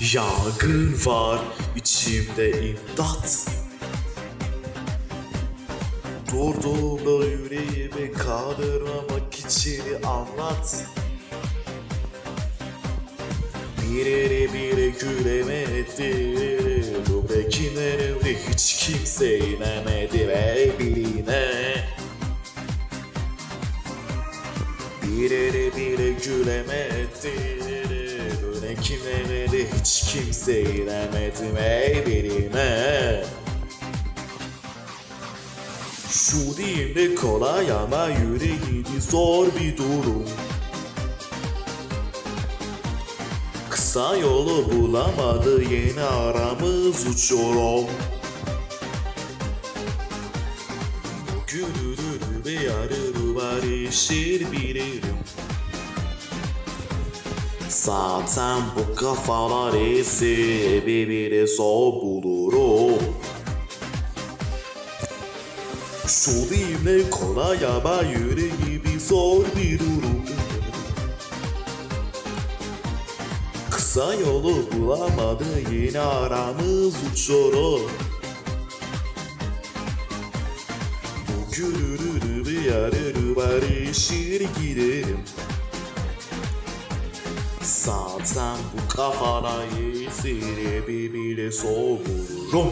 Yangın var içimde imdat. Durduğumda yüreğimi kaldırmamak için anlat. Biri biri gülemedi Buradakilerin hiç kimse inemedi ve birine Biri biri gülemedi De hiç kimse inemedi ve birine Şu de kolay ama yüreğini zor bir durum. Kısa yolu bulamadı yeni aramız uçurum. Gülürür ve yarır var işir bilirim Zaten bu kafalar iyisi birbiri zor bulurum Şu değil de kolay ama yüreği bir zor bir Kısa yolu bulamadı yine aramız uçurum Bu gülürürü bir yarırı barışır giderim Zaten bu bir bile soğurum